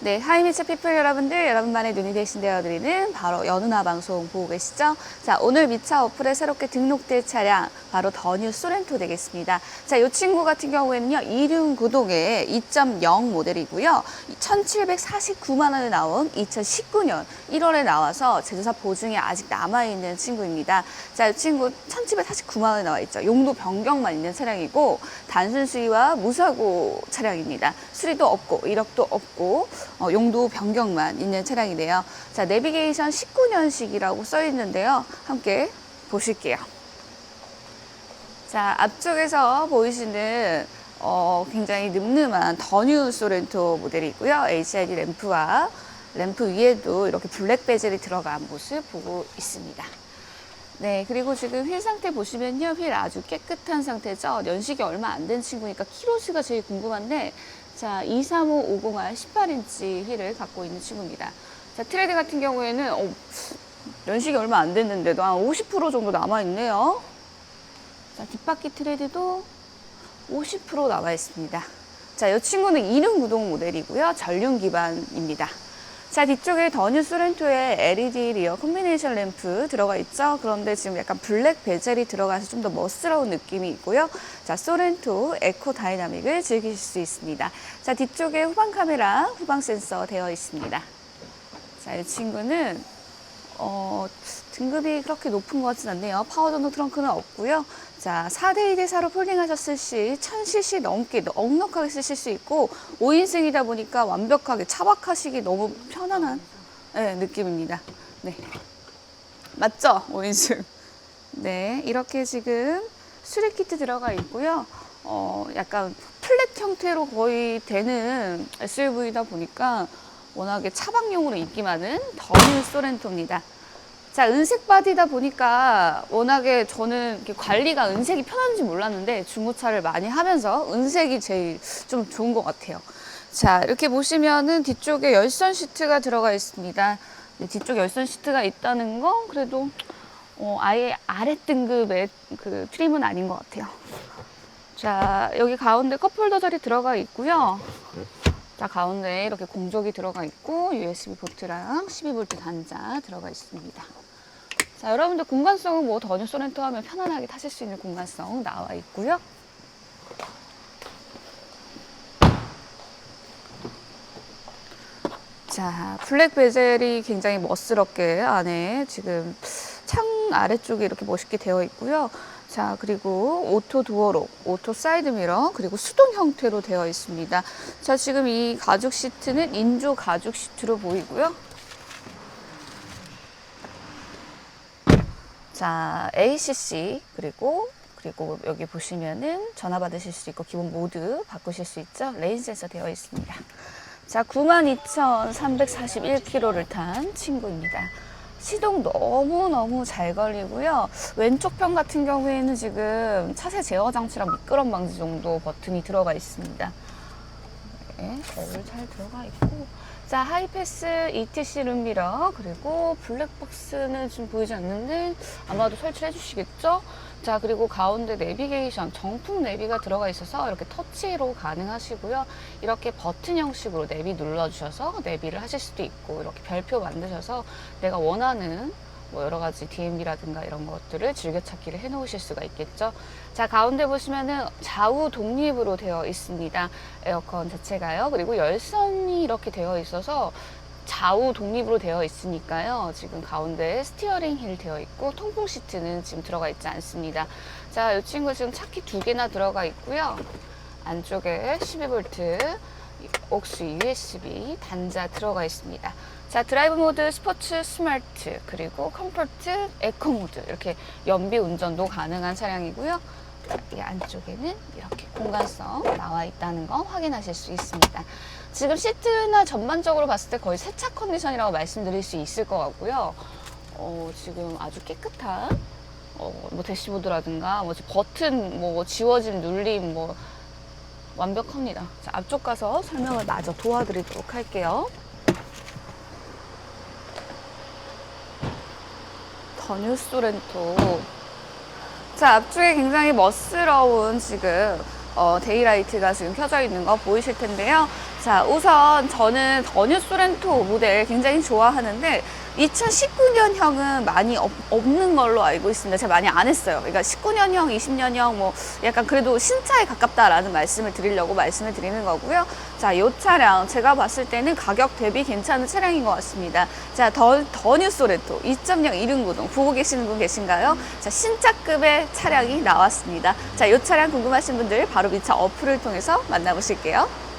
네, 하이미츠 피플 여러분들, 여러분만의 눈이 대신 되어드리는 바로 연운하 방송 보고 계시죠? 자, 오늘 미차 어플에 새롭게 등록될 차량, 바로 더뉴 소렌토 되겠습니다. 자, 이 친구 같은 경우에는요, 2륜구동의 2.0 모델이고요. 1,749만원에 나온 2019년 1월에 나와서 제조사 보증이 아직 남아있는 친구입니다. 자, 이 친구 1,749만원에 나와 있죠. 용도 변경만 있는 차량이고, 단순 수리와 무사고 차량입니다. 수리도 없고, 이력도 없고, 어, 용도 변경만 있는 차량이네요. 자, 내비게이션 19년식이라고 써 있는데요. 함께 보실게요. 자, 앞쪽에서 보이시는 어, 굉장히 늠름한 더뉴 소렌토 모델이고요. HID 램프와 램프 위에도 이렇게 블랙 베젤이 들어간 모습 보고 있습니다. 네, 그리고 지금 휠 상태 보시면요. 휠 아주 깨끗한 상태죠. 연식이 얼마 안 된 친구니까 키로수가 제일 궁금한데 자, 23550R 18인치 휠을 갖고 있는 친구입니다. 자, 트레드 같은 경우에는 어, 연식이 얼마 안 됐는데도 한 50% 정도 남아 있네요. 자, 뒷바퀴 트레드도 50% 남아 있습니다. 자, 이 친구는 2륜 구동 모델이고요. 전륜 기반입니다. 자, 뒤쪽에 더뉴 소렌토의 LED 리어 콤비네이션 램프 들어가 있죠. 그런데 지금 약간 블랙 베젤이 들어가서 좀 더 멋스러운 느낌이 있고요. 자, 소렌토 에코 다이나믹을 즐기실 수 있습니다. 자, 뒤쪽에 후방 카메라, 후방 센서 되어 있습니다. 자, 이 친구는 어, 등급이 그렇게 높은 것 같진 않네요. 파워전도 트렁크는 없고요. 자, 4대 2대 4로 폴딩하셨을 시 1000cc 넘게 넉넉하게 쓰실 수 있고 5인승이다 보니까 완벽하게 차박하시기 너무 편안한 네, 느낌입니다. 네. 맞죠? 5인승. 네, 이렇게 지금 수리 키트 들어가 있고요. 어, 약간 플랫 형태로 거의 되는 SUV다 보니까 워낙에 차박용으로 인기 많은 더뉴 소렌토입니다. 자, 은색 바디다 보니까 워낙에 저는 관리가 은색이 편한지 몰랐는데 중고차를 많이 하면서 은색이 제일 좀 좋은 것 같아요. 자, 이렇게 보시면은 뒤쪽에 열선 시트가 들어가 있습니다. 네, 뒤쪽 열선 시트가 있다는 건 그래도 어, 아예 아래 등급의 그 트림은 아닌 것 같아요. 자, 여기 가운데 컵홀더 자리 들어가 있고요. 자, 가운데 이렇게 공조기 들어가 있고 USB 포트랑 12V 단자 들어가 있습니다. 자, 여러분들 공간성은 뭐 더뉴 소렌토 하면 편안하게 타실 수 있는 공간성 나와 있고요. 자, 블랙 베젤이 굉장히 멋스럽게 안에 지금 창 아래쪽에 이렇게 멋있게 되어 있고요. 자, 그리고 오토 도어록, 오토 사이드 미러, 그리고 수동 형태로 되어 있습니다. 자, 지금 이 가죽 시트는 인조 가죽 시트로 보이고요. 자, ACC, 그리고 그리고 여기 보시면은 전화 받으실 수 있고 기본 모드 바꾸실 수 있죠. 레인 센서 되어 있습니다. 자, 92,341km를 탄 친구입니다. 시동 너무너무 잘 걸리고요. 왼쪽 편 같은 경우에는 지금 차세 제어 장치랑 미끄럼 방지 정도 버튼이 들어가 있습니다. 네, 거울 잘 들어가 있고. 자, 하이패스 ETC 룸미러, 그리고 블랙박스는 지금 보이지 않는데 아마도 설치해 주시겠죠? 자, 그리고 가운데 내비게이션, 정품 내비가 들어가 있어서 이렇게 터치로 가능하시고요. 이렇게 버튼 형식으로 내비 눌러주셔서 내비를 하실 수도 있고, 이렇게 별표 만드셔서 내가 원하는 뭐 여러 가지 DMB라든가 이런 것들을 즐겨찾기를 해 놓으실 수가 있겠죠. 자, 가운데 보시면은 좌우 독립으로 되어 있습니다. 에어컨 자체가요. 그리고 열선이 이렇게 되어 있어서 좌우 독립으로 되어 있으니까요. 지금 가운데 스티어링 힐 되어 있고 통풍 시트는 지금 들어가 있지 않습니다. 자, 이 친구 지금 차키 두 개나 들어가 있고요. 안쪽에 12V 옥스 USB 단자 들어가 있습니다. 자, 드라이브 모드, 스포츠, 스마트, 그리고 컴포트, 에코 모드 이렇게 연비 운전도 가능한 차량이고요. 자, 이 안쪽에는 이렇게 공간성 나와 있다는 거 확인하실 수 있습니다. 지금 시트나 전반적으로 봤을 때 거의 세차 컨디션이라고 말씀드릴 수 있을 것 같고요. 어, 지금 아주 깨끗한 어, 뭐 대시보드라든가 뭐 버튼 뭐 지워진 눌림 뭐 완벽합니다. 자, 앞쪽 가서 설명을 마저 도와드리도록 할게요. 더뉴 소렌토. 자, 앞쪽에 굉장히 멋스러운 지금 어, 데이라이트가 지금 켜져 있는 거 보이실 텐데요. 자, 우선 저는 더뉴 소렌토 모델 굉장히 좋아하는데 2019년형은 많이 없, 없는 걸로 알고 있습니다. 제가 많이 안 했어요. 그러니까 19년형, 20년형 뭐 약간 그래도 신차에 가깝다라는 말씀을 드리려고 말씀을 드리는 거고요. 자, 이 차량 제가 봤을 때는 가격 대비 괜찮은 차량인 것 같습니다. 자, 더, 더뉴 소렌토 2.0 이륜구동 보고 계시는 분 계신가요? 자, 신차급의 차량이 나왔습니다. 자, 이 차량 궁금하신 분들 바로 이 차 어플을 통해서 만나보실게요.